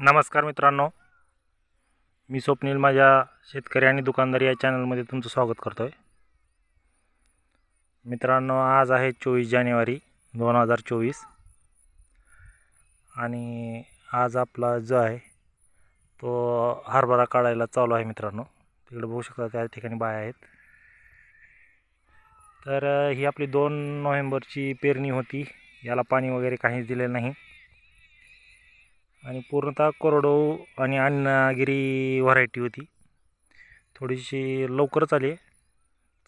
नमस्कार मित्रांनो. मी स्वप्नील माझ्या शेतकरी आणि दुकानदार या चॅनलमध्ये तुमचं स्वागत करतो आहे मित्रांनो आज आहे चोवीस जानेवारी दोन हजार चोवीस. आणि आज आपला जो आहे तो हरभरा काढायला चालू आहे मित्रांनो. तिकडे बघू शकता त्या ठिकाणी बाया आहेत. तर ही आपली दोन नोव्हेंबरची पेरणी होती. याला पाणी वगैरे काहीच दिलेलं नाही. आणि पूर्णतः कोरडो आणि अण्णागिरी व्हरायटी होती. थोडीशी लवकरच आली आहे.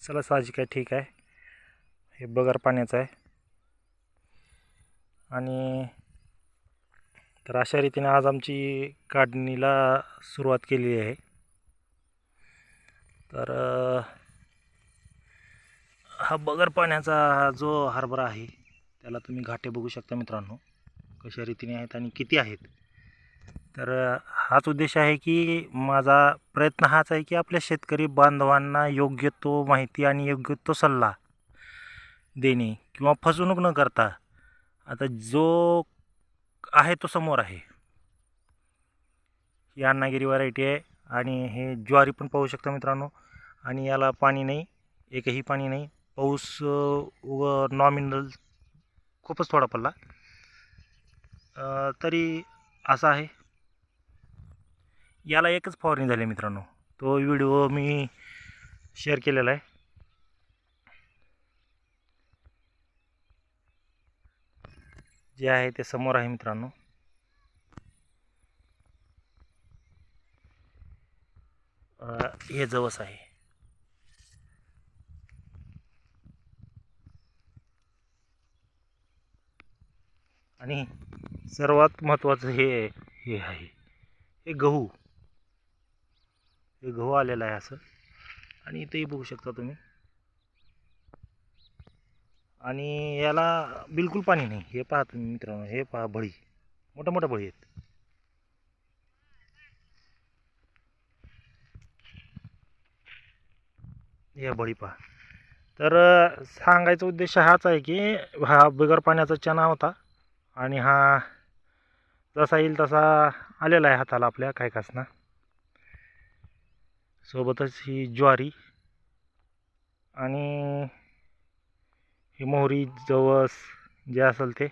चला साहजिक आहे ठीक आहे. हे बगर पाण्याचं आहे. आणि तर अशा रीतीने आज आमची काढणीला सुरुवात केलेली आहे. तर हा बगर पाण्याचा जो हरभरा आहे त्याला तुम्ही घाटे बघू शकता मित्रांनो. कशा रीतीने आहेत आणि किती आहेत? तर हाच उद्देश आहे की माझा प्रयत्न हाच आहे की आपल्या शेतकरी बांधवांना योग्य तो माहिती आणि योग्य तो सल्ला देणे किंवा फसवणूक न करता आता जो आहे तो समोर आहे. ही अण्णागिरी व्हरायटी आहे आणि हे ज्वारी पण पाहू शकता मित्रांनो. आणि याला पाणी नाही एकही पाणी नाही. पाऊस व नॉमिनल खूपच थोडा पडला. तरी असं आहे. याला एकच फवारणी झाली मित्रांनो. तो व्हिडिओ मी शेअर केलेला आहे. जे आहे ते समोर आहे मित्रांनो. हे जवस आहे. आणि सर्वात महत्त्वाचं हे हे आहे. हे गहू. हे गहू आलेलं आहे असं. आणि इथेही बघू शकता तुम्ही. आणि याला बिलकुल पाणी नाही. हे पहा तुम्ही मित्रांनो हे पहा बळी. मोठ्या मोठ्या बळी आहेत. या बळी पहा. तर सांगायचा उद्देश हाच आहे की हा बिगर पाण्याचा चना होता. आणि हा जसा येईल तसा आलेला आहे हाताला आपल्या काय कासना सोबतच ही ज्वारी आणि ही मोहरी जवस जे असेल ते.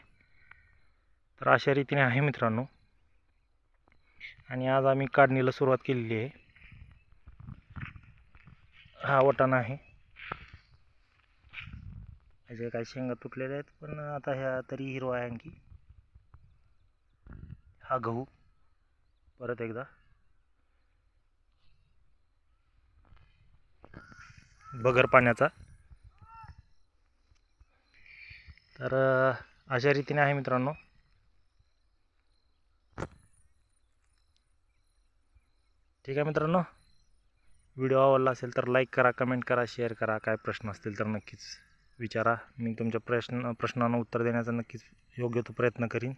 तर अशा रीतीने आहे मित्रांनो. आणि आज आम्ही काढणीला सुरुवात केलेली आहे. हा वटाणा आहे. ह्याचे काही शेंगा तुटलेल्या आहेत पण आता ह्या तरी हिरवा आहे आणखी. हा गहू. परत एकदा. बगर पाण्याचा. तर अशा रीतीने आहे मित्रांनो. ठीक आहे मित्रांनो. व्हिडिओ आवडला असेल तर लाईक करा कमेंट करा शेअर करा. काय प्रश्न असतील तर नक्कीच विचारा. मी तुमच्या प्रश्न प्रश्नांना उत्तर देण्याचा नक्कीच योग्य तो प्रयत्न करीन.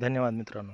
धन्यवाद मित्रांनो.